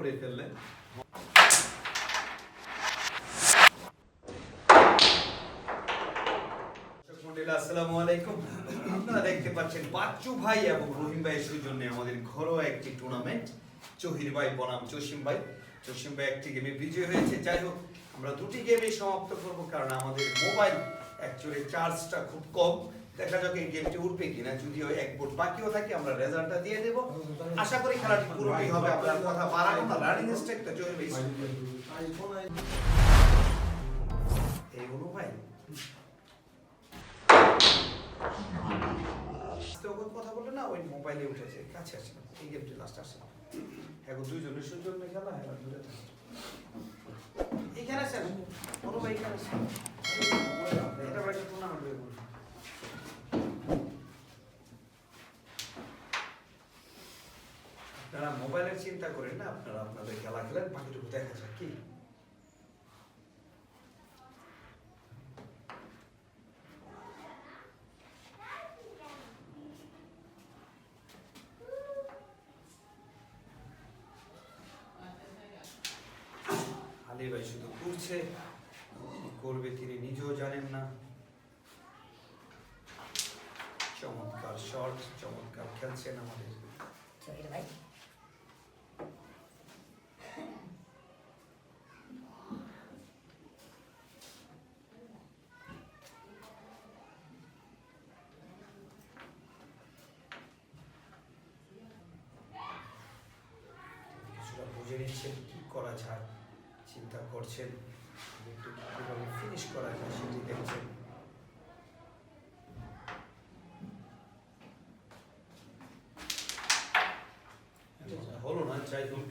করে ফেললেন। আসসালামু আলাইকুম। আপনারা দেখতে পাচ্ছেন বাচ্চু ভাই এবং রহিম ভাইয়ের সৌজন্যে আমাদের ঘরোয়া একটি টুর্নামেন্ট জহির ভাই, বনাম জসিম ভাই। জসিম ভাই একটি গেমে বিজয় হয়েছে। যাই হোক, আমরা দুটি গেমে সমাপ্ত করব কারণ আমাদের মোবাইল অ্যাকচুয়ালি চার্জটা খুব কম। দেখা যাক এই গেমটি উঠবে কিনা। যদিও এক বোর্ড বাকিও থাকে, আমরা রেজাল্টটা দিয়ে দেব। আশা করি খেলাটি পুরোটি হবে, আপনার কথা বাড়াবো না রানিং জহির ভাই এই হলো ভাই। কথা বলল না, ওই মোবাইলে উঠেছে, কাছে আসছে না, এই গেমটি লাস্ট আসছে না। এখন দুইজনের সুজন্য খেলা এখন দূরে থাকে এখানে বলো ভাই এখানে এটা বাড়ি টুর্নামেন্ট হয়ে আপনারা মোবাইলের চিন্তা করেন না, আপনারা আপনাদের খেলা খেলেন, বাকিটুকু দেখা কি। ভাই শুধু করছে করবে তিনি নিজেও জানেন না। চমৎকার শট চমৎকার খেলছেন আমাদের জহির ভাই কিছুটা বুঝে নিচ্ছেন কি করা যায় চিন্তা করছেন একটু কীভাবে ফিনিশ করা যায় সেটি দেখছেন হোক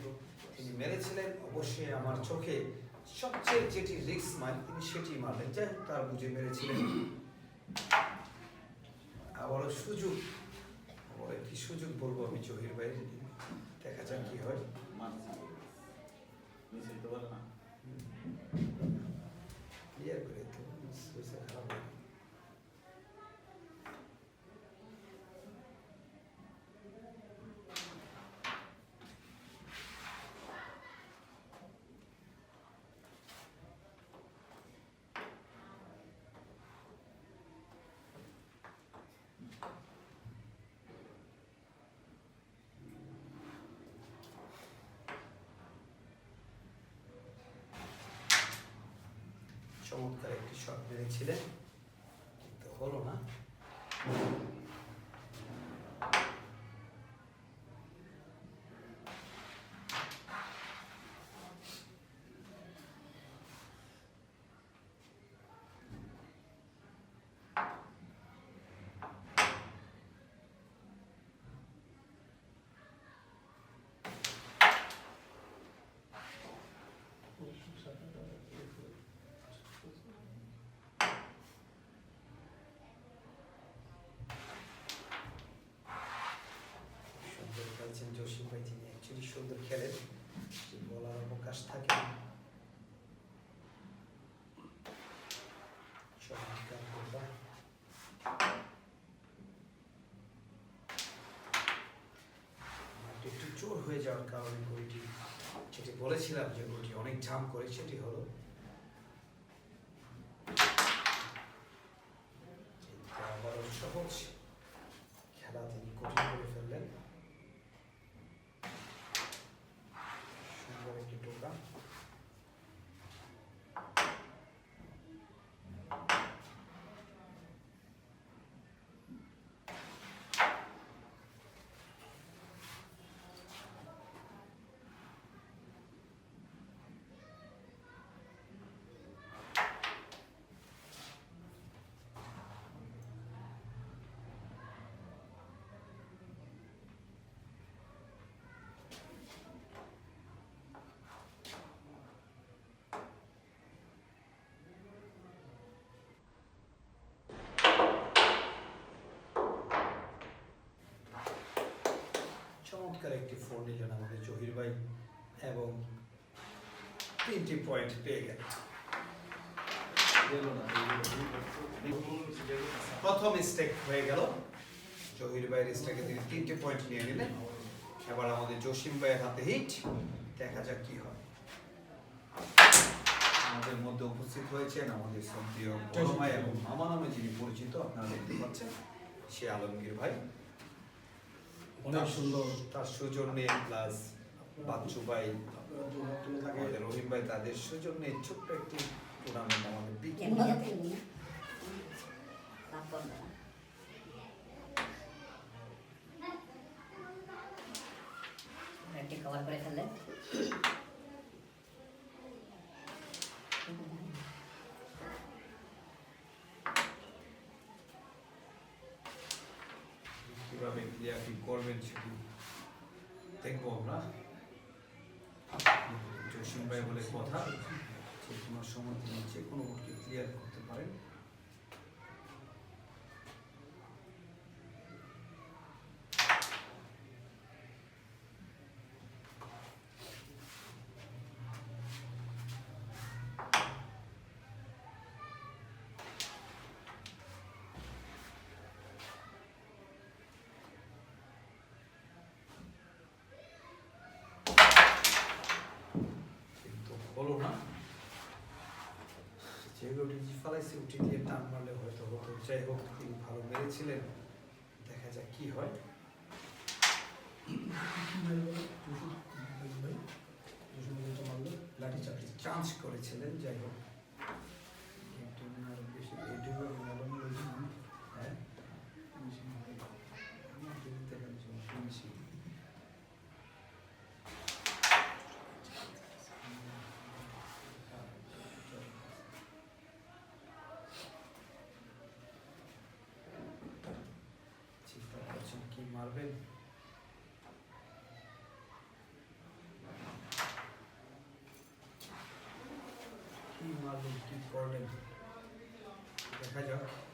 তিনি মেরেছিলেন অবশ্যই আমার চোখে সবচেয়ে যেটি রিস্ক মার তিনি সেটি মারলেন। যাই হোক তার বুঝে মেরেছিলেন। আবারও সুযোগ আবার একটি সুযোগ বলব আমি জহির ভাই দেখা যাক কি হয়। ক্লিয়ার করে তো বুঝতে খারাপ লাগে। চমৎকার একটি শট মেরেছিলেন কিন্তু হলো না সুন্দর খেলছেন জসিম সুন্দর খেলেন বলার অবকাশ থাকে। একটু চোর হয়ে যাওয়ার কারণে বইটি যেটি বলেছিলাম যে বইটি অনেক ঝাম করে, সেটি হলো কিন্তু আবারও সহজ খেলা তিনি কঠিন করে ফেললেন সুন্দর একটি টোকা চমৎকার একটি ফোর নিলেন আমাদের জহির ভাই এবং তিনটি পয়েন্ট পেয়ে গেল। প্রথম স্টেক হয়ে গেল। জহির ভাইয়ের স্টেকে তিনি তিনটে পয়েন্ট নিয়ে নিলেন। এবার আমাদের জসিম ভাইয়ের হাতে হিট দেখা যাক কি হয়। আমাদের মধ্যে উপস্থিত হয়েছেন আমাদের শ্রদ্ধেয় এবং মামা নামে যিনি পরিচিত, আপনারা দেখতে পাচ্ছেন, সে আলমগীর ভাই। অনেক সুন্দর। তার সৌজন্যে প্লাস বাচ্চু ভাই আমাদের রহিম ভাই তাদের সৌজন্যে ছোট্ট একটি টুর্নামেন্ট আমাদের কভার করে ফেললে কীভাবে ক্লিয়ারটি করবেন সেটি দেখব আমরা জসীম ভাই বলে কথা যে কোনো সময় তিনি যে কোনো ভোটকে ক্লিয়ার করতে পারেন কিন্তু হলো না যে ওটি ফালাইছে উঠে দিয়ে টান মারলে হয়তো হতো যাই হোক তিনি ভালো মেরেছিলেন দেখা যাক কি হয় লাঠি চাপড়ি চান্স করেছিলেন যাই হোক কিন্তু আরও বেশি এইটুকু নরম হয়েছে না। হ্যাঁ আমার যদি দেখার জন্য শুনছি চিন্তা করছেন কি মারবেন কি মারবেন কি করলেন দেখা যাক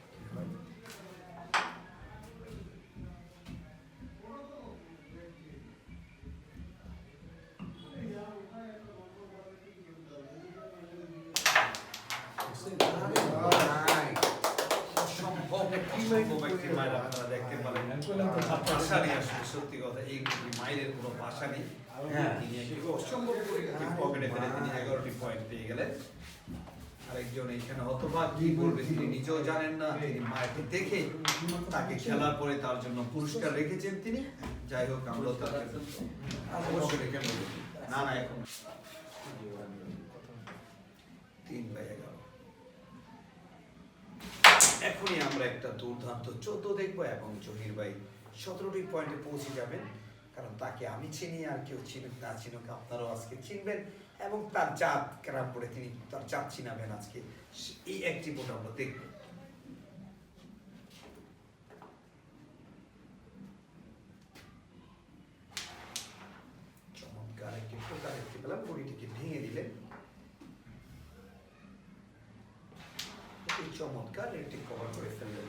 সত্যি কথা এই মায়ের কোনো ভাষা নেই। তিনি একটি অসম্ভব পকেটে ফেলে তিনি এগারোটি পয়েন্ট পেয়ে গেলেন। আরেকজন এখানে হতবাক কি তিনি নিজেও জানেন না তিনি মায়েরকে দেখে তাকে খেলার পরে তার জন্য পুরস্কার রেখেছেন তিনি। যাই হোক তাকে অবশ্যই রেখে না না এখন তিন বাই এগারো। এখনই আমরা একটা দুর্দান্ত চোদ্দ দেখব এবং জহির ভাই সতেরোটি পয়েন্টে পৌঁছে যাবেন। কারণ তাকে আমি চিনি, আর কেউ চিনুক, না চিনুক, আপনারাও আজকে চিনবেন। এবং তার জাত কেনার করে তিনি, তার জাত চিনাবেন আজকে। এই একটি বোর্ড আমরা দেখব চমৎকার একটি টোকা দেখতে পেলাম বড়িটিকে ভেঙে দিলেন এই চমৎকার একটি কভার করে ফেললেন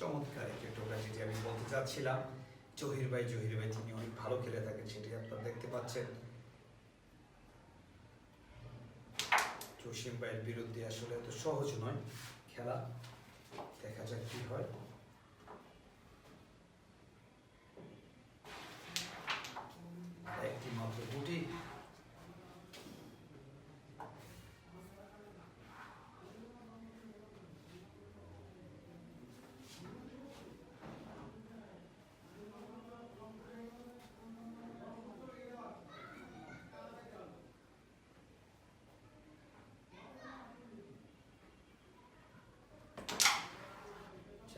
চমৎকার টোকা যেটি আমি বলতে চাচ্ছিলাম। জহির ভাই জহির ভাই তিনি অনেক ভালো খেলে থাকেন, সেটি আপনারা দেখতে পাচ্ছেন। জসিম ভাইয়ের বিরুদ্ধে আসলে এত সহজ নয় খেলা। দেখা যাক কি হয় একটি মাত্র গুটি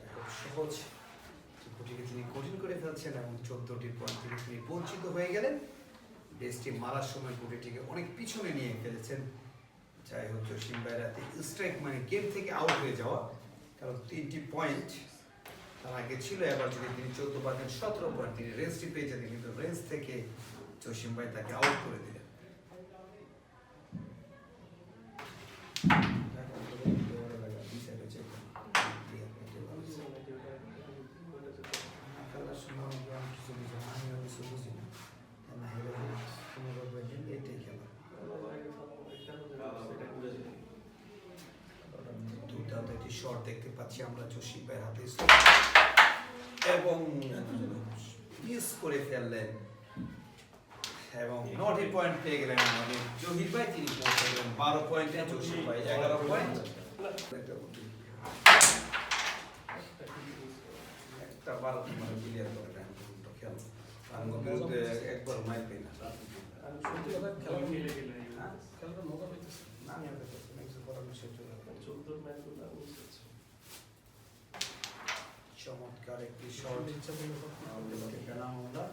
যাই সহজ ত্রিপুটিকে তিনি কঠিন করে ফেলছেন এবং চোদ্দটির পয়েন্ট থেকে তিনি বঞ্চিত হয়ে গেলেন। বেসটি মারার সময় গুটিটিকে অনেক পিছনে নিয়ে ফেলেছেন। যাই হোক, জসিম বাইরাতে স্ট্রাইক মানে গেম থেকে আউট হয়ে যাওয়া। কারণ তিনটি পয়েন্ট তার আগে ছিল। এবার যদি তিনি চোদ্দ পাচ্ছেন সতেরো পয়েন্ট তিনি রেঞ্জটি পেয়ে যেতেন। কিন্তু রেঞ্জ থেকে জসিম ভাই তাকে আউট করে দিলেন খেলার সময় আমি কিছু বুঝি না আমিও কিছু বুঝি না না হলে পনেরো পয়েন্ট এটাই খেলা দুর্দান্ত একটি শট দেখতে পাচ্ছি আমরা জসিম ভাইয়ের হাতে এবং মিস করে ফেললেন। এবং নটি পয়েন্ট পেয়ে গেলেন আমাদের জহির ভাই তিনি পৌঁছে গেলেন। বারো পয়েন্টে জসিম ভাই এগারো পয়েন্ট একটা বারো মানে ক্লিয়ার করে দেন খেল। আর বিরুদ্ধে একবার মাইল পেয়ে না। আমি সত্যি কথা খেলা খেলাটা মজা না আমি পাচ্ছি না, কিছু করার নেই, সহ্য করতে হবে। চমৎকার একটি ইচ্ছা করলে করতে আমরা।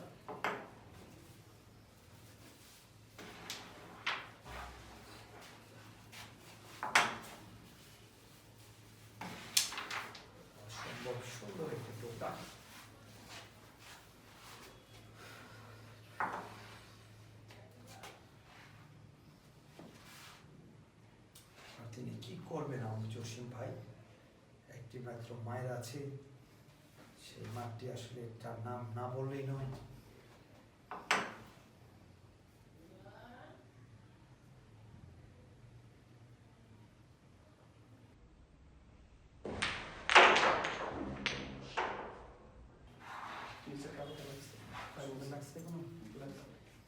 তিনি কি করবেন আমাদের জসিম ভাই? একটি মাত্র মায়ের আছে। সেই মাঠটি আসলে তার নাম না বললেই নয়।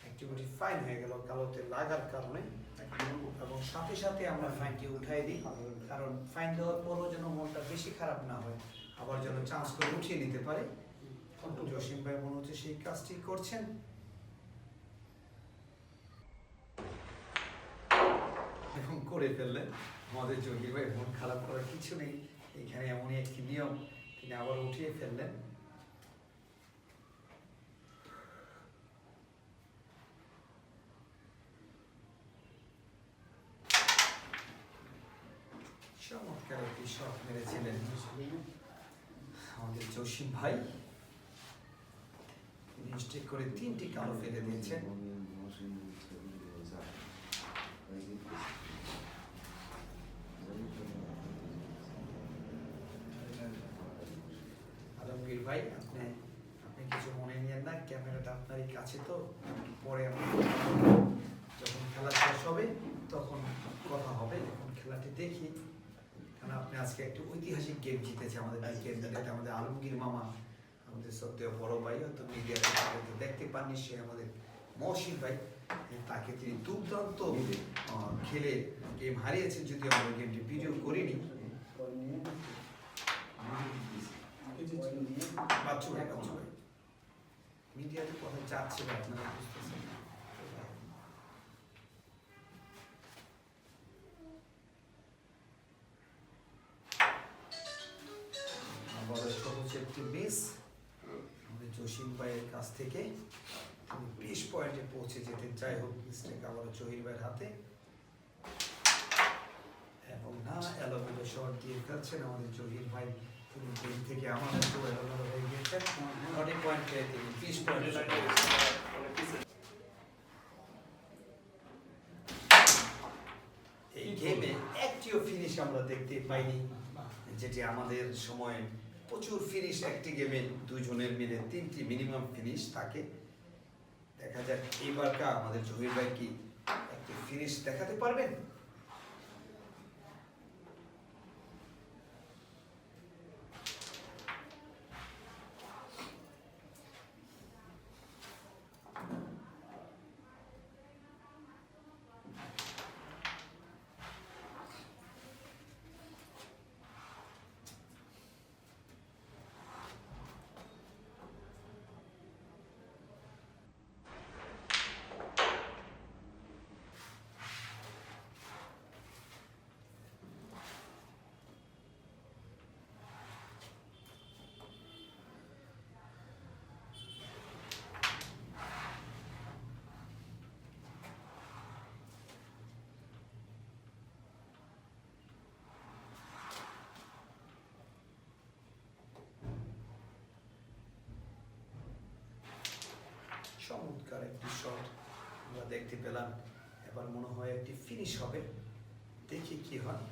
অ্যাক্টিভিটি ফাইন হয়ে গেল কালোতে লাগার কারণে। এবং সাথে সাথে আমরা ফাইনটি উঠাই দিই। কারণ ফাইন দেওয়ার পরও যেন মনটা বেশি খারাপ না হয়। আবার যেন চান্স করে উঠিয়ে নিতে পারে। জসিম ভাই মনে হচ্ছে সেই কাজটি করছেন। এবং করে ফেললেন। আমাদের জহির ভাই মন খারাপ করার কিছু নেই। এখানে এমনই একটি নিয়ম, তিনি আবার উঠিয়ে ফেললেন। চমৎকার একটি শট মেরেছিলেন। আমাদের জসিম ভাই। মিস্টেক করে তিনটি কালো ফেলে দিয়েছেন আলমগীর ভাই আপনি আপনি কিছু মনে নিয়েন না ক্যামেরাটা আপনারই কাছে তো পরে আমরা যখন খেলা শেষ হবে তখন কথা হবে এখন খেলাটি দেখি কারণ আপনি আজকে একটা ঐতিহাসিক গেম জিতেছে আমাদের গেম যেটাতে আমাদের আলমগীর মামা আমাদের সত্যি বড় ভাই হয়তো মিডিয়াতে দেখতে পাননি সে আমাদের মহসিন ভাই। তাকে তিনি দুর্দান্ত খেলে গেম হারিয়েছেন যদি আমরা গেমটি ভিডিও করিনি। বাচ্চু ভাই বাচ্চু ভাই। মিডিয়াতে কথা যাচ্ছে আপনারা বুঝতেছেন। যাই হোক মিস্টেক আবারও জহির ভাইয়ের হাতে। এবং না এলোমেলো শট দিয়ে ফেলছেন আমাদের জহির ভাই। গেম থেকে আমার মতো এলোমেলো হয়ে গিয়েছেন। অনেক পয়েন্ট পেয়ে তিনি পয়েন্ট এই গেমে একটিও ফিনিশ আমরা দেখতে পাইনি যেটি আমাদের সময় প্রচুর ফিনিশ একটি গেমে দুজনের মিলে তিনটি মিনিমাম ফিনিশ থাকে। দেখা যাক এবারটা আমাদের জহির ভাই কি একটি ফিনিশ দেখাতে পারবেন? চমৎকার একটি শট আমরা দেখতে পেলাম। এবার মনে হয় একটি ফিনিশ হবে। দেখি কি হয়।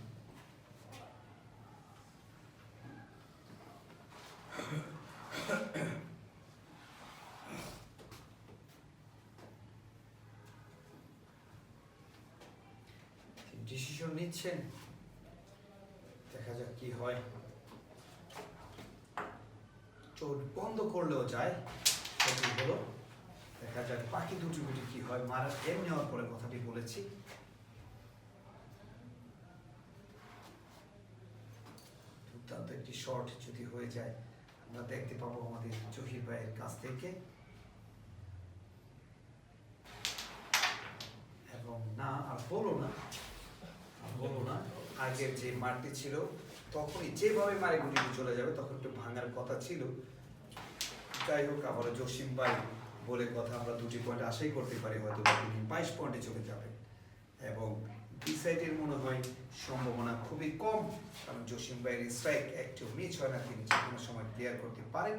ডিসিশন নিচ্ছেন। দেখা যাক কি হয়। চোট বন্ধ করলেও যায়। হলো। দেখা যাক বাকি দুটি গুটি কি হয়। মারার গেম নেওয়ার পরে কথাটি বলেছি। দুর্দান্ত একটি শট যদি হয়ে যায়, আমরা দেখতে পাবো আমাদের জহির ভাইয়ের কাছ থেকে। এবং না, আর বলো না বলো না, আগের যে মারটি ছিল, তখনই যেভাবে মারে গুটিটি চলে যাবে, তখন একটু ভাঙার কথা ছিল। যাই হোক, আবারও জসিম ভাই বলে কথা আমরা দুটি পয়েন্ট আশাই করতে পারি, হয়তো তিনি বাইশ পয়েন্টে চলে যাবেন এবং বি সাইডের মনে হয় সম্ভাবনা খুবই কম, কারণ জসিম ভাইয়ের স্ট্রাইক একটু মিস হয় না, তিনি যে কোনো সময় ক্লিয়ার করতে পারেন।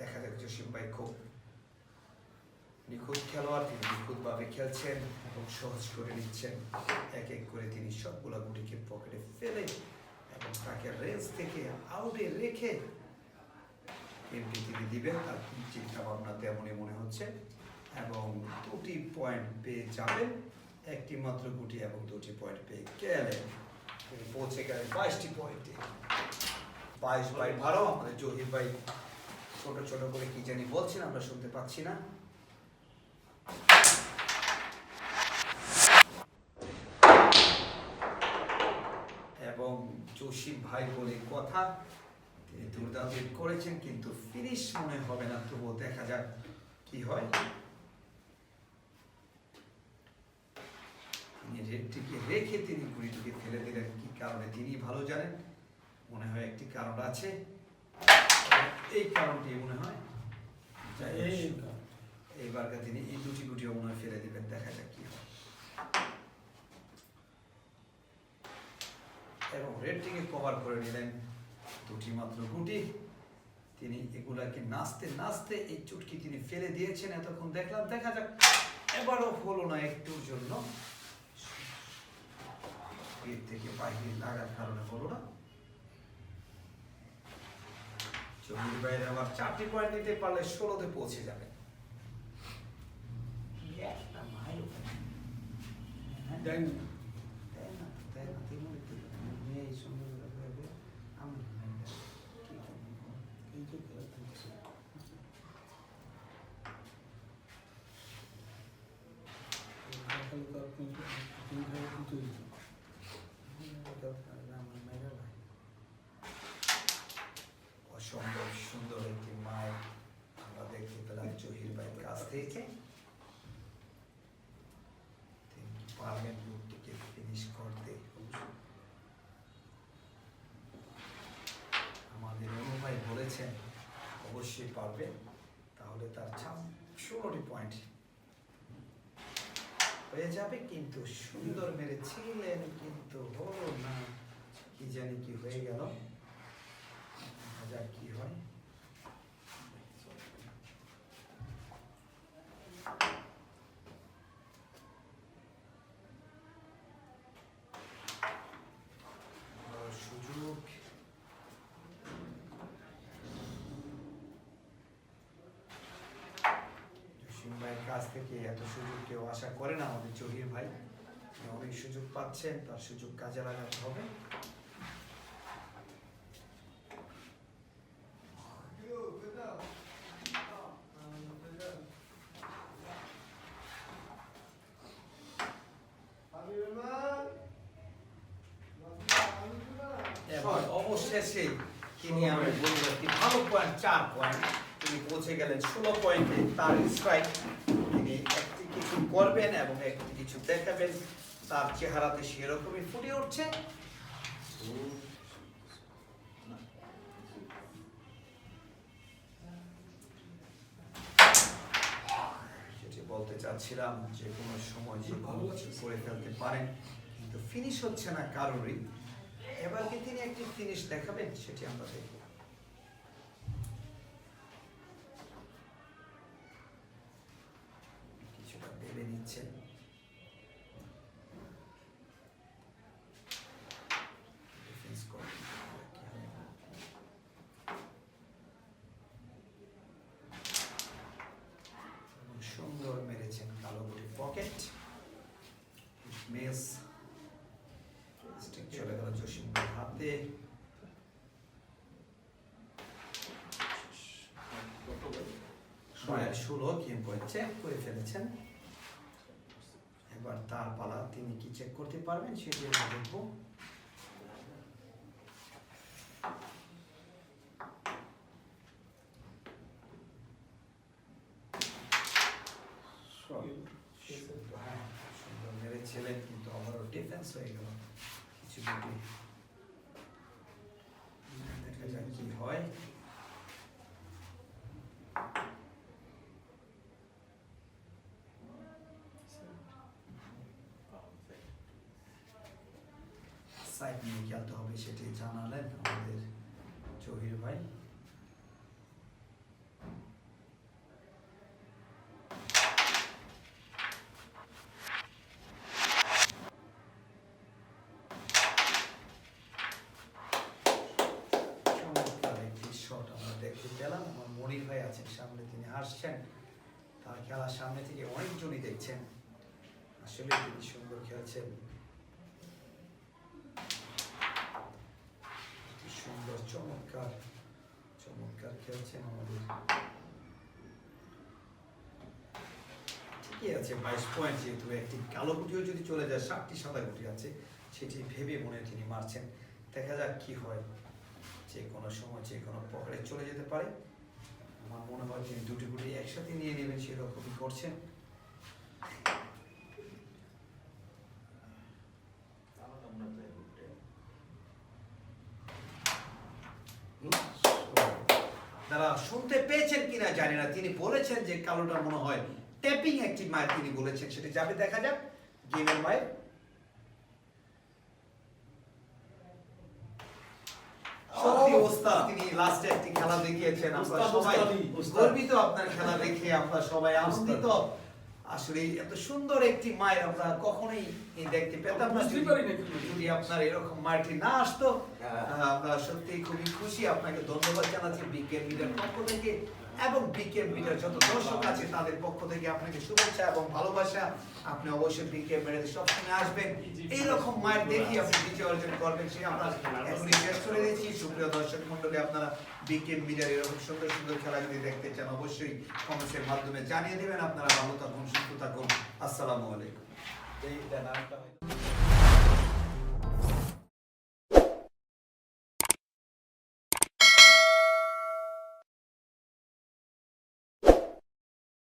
দেখা যাক জসিম ভাই খুব নিখুঁত খেলোয়াড়, তিনি নিখুঁতভাবে খেলছেন এবং সহজ করে নিচ্ছেন। এক এক করে তিনি সবগুলা গুটিকে পকেটে ফেলে এবং তাকে রেঞ্জ থেকে আউটে রেখে গেমটি তিনি দিবেন তার চিন্তা ভাবনা তেমনই মনে হচ্ছে, এবং দুটি পয়েন্ট পেয়ে যাবেন একটি মাত্র গুটি এবং দুটি পয়েন্ট পেয়ে তিনি পৌঁছে গেলেন বাইশটি পয়েন্টে বাইশ বাই বারো, আমাদের জহির ভাই ছোট ছোট করে কি জানি বলছেন, আমরা শুনতে পাচ্ছি না। এবং জসিম ভাই বলে কথা তিনি দুর্দান্ত করেছেন কিন্তু ফিনিশ মনে হবে না তবুও দেখা যাক কি হয়। তিনি রেডটিকে রেখে তিনি কুড়িটিকে ফেলে দিলেন। কি কারণে? তিনি ভালো জানেন মনে হয় একটি কারণ আছে। এই কারণটি মনে হয় যাই হোক, এই এইবারকার তিনি এই দুটি গুটিও মনে হয় ফেলে দিবেন দেখা যাক কি হয়। এবং রেডটিকে কভার করে নিলেন। দুটি মাত্র গুটি। তিনি এগুলাকে নাচতে নাচতে এই চুটকি তিনি ফেলে দিয়েছেন এতক্ষণ দেখলাম। দেখা যাক এবারও হলো না একটুর জন্য। গেট থেকে বাইরে লাগার কারণে হলো না। বাইরে আবার চারটি পয়েন্ট নিতে পারলে ষোলোতে পৌঁছে যাবে। একটা মাইল ওখানে। হ্যাঁ? দেয়নি দেয় না, দেয় না, তিনজনে কি করে? মেয়ে এই সুন্দর ভাবে আমরা নাই দেয়। কি করব? এই যে খেলা খেলছে খালি তার তিন তিন খেলা দিতে দিত আমরা মেয়েরা ভাই। অসম্ভব সুন্দর একটি মায়ের আমরা দেখতে পেলাম জহির ভাইয়ের কাছ থেকে আমাদের বলেছেন অবশ্যই পারবে তাহলে তার ষোলোটি পয়েন্ট হয়ে যাবে কিন্তু সুন্দর মেরে ছিলেন কিন্তু হলো না। কি জানি কি হয়ে গেল দেখা যাক কি হয় আবার সুযোগ জসিম ভাইয়ের কাছ থেকে এত সুযোগ কেউ আশা করে না, আমাদের জহির ভাই। অনেক সুযোগ পাচ্ছেন, তার সুযোগ কাজে লাগাতে হবে এবং অবশেষে তিনি আমি বলব একটি ভালো পয়েন্ট চার পয়েন্ট তিনি পৌঁছে গেলেন ষোলো পয়েন্টে তার স্ট্রাইক তিনি একটি কিছু করবেন এবং একটি কিছু দেখাবেন তার চেহারাতে সেরকমই ফুটে উঠছে। বলতে চাচ্ছিলাম যে কোনো সময় যে কিছু করে ফেলতে পারেন, কিন্তু ফিনিশ হচ্ছে না কারোরই। এবার কি তিনি একটি ফিনিশ দেখাবেন? সেটি আমরা দেখব। যাচ্ছে Defense করে। এবং সুন্দর মেরেছেন কালো গুটি পকেট মেস স্টিক চলে গেল জসিম হাতে ষোলো গেম পয়েন্ট চেক করে ফেলেছেন এবার তার পালা তিনি কি চেক করতে পারবেন সেটি আমরা দেখব হ্যাঁ, সুন্দর মেরেছিলেন কিন্তু আবারও ডিফেন্স হয়ে গেল কিছু গুটি দেখা যাক কি হয় সাইড নিয়ে খেলতে হবে সেটি জানালেন আমাদের জহির ভাই চমৎকার একটি শট আমরা দেখতে পেলাম আমার মনির ভাই আছেন সামনে তিনি হাসছেন তার খেলার সামনে থেকে অনেকজনই দেখছেন আসলে তিনি সুন্দর খেলছেন কি সুন্দর চমৎকার চমৎকার খেলছেন আমাদের। ঠিকই আছে, বাইশ পয়েন্ট যেহেতু একটি কালো গুটিও যদি চলে যায় সাতটি সাদা গুটি আছে, সেটি ভেবে মনে তিনি মারছেন। দেখা যাক কি হয়, যে কোনো সময়, যে কোনো পকেটে চলে যেতে পারে। আমার মনে হয় তিনি দুটি গুটি একসাথে নিয়ে নেবেন, সেরকমই করছেন তারা শুনতে পেয়েছেন কিনা জানি না তিনি বলেছেন যে কালোটা মনে হয় ট্যাপিং একটি মায়ের তিনি বলেছেন সেটি যাবে দেখা যাক গেমের মায়ের। সত্যি ওস্তাদ তিনি লাস্টে একটি খেলা দেখিয়েছেন আমরা সবাই গর্বিত আপনার খেলা দেখে আমরা সবাই আনন্দিত। আসলে এত সুন্দর একটি মায়ের আমরা কখনোই দেখতে পেতাম না যদি- আপনার এরকম মাটি না আসতো হ্যাঁ। আমরা সত্যি খুবই খুশি। আপনাকে ধন্যবাদ জানাচ্ছি বিকেএম মিডিয়ার পক্ষ থেকে। এবং বিকেএম মিডিয়ার যত দর্শক আছে তাদের পক্ষ থেকে আপনাকে শুভেচ্ছা এবং ভালোবাসা। আপনি অবশ্যই বিকেএম মিডিয়াতে সবসময় আসবেন। এইরকম মায়ের দেখি আপনি বিজয় অর্জন করবেন সে আমরা এখনই শেষ করে দিচ্ছি। সুপ্রিয় দর্শক মন্ডলী আপনারা বিকেএম মিডিয়ার এরকম সুন্দর সুন্দর খেলা যদি দেখতে চান, অবশ্যই কমেন্টসের মাধ্যমে জানিয়ে দেবেন। আপনারা ভালো থাকুন, সুস্থ থাকুন। আসসালামু আলাইকুম।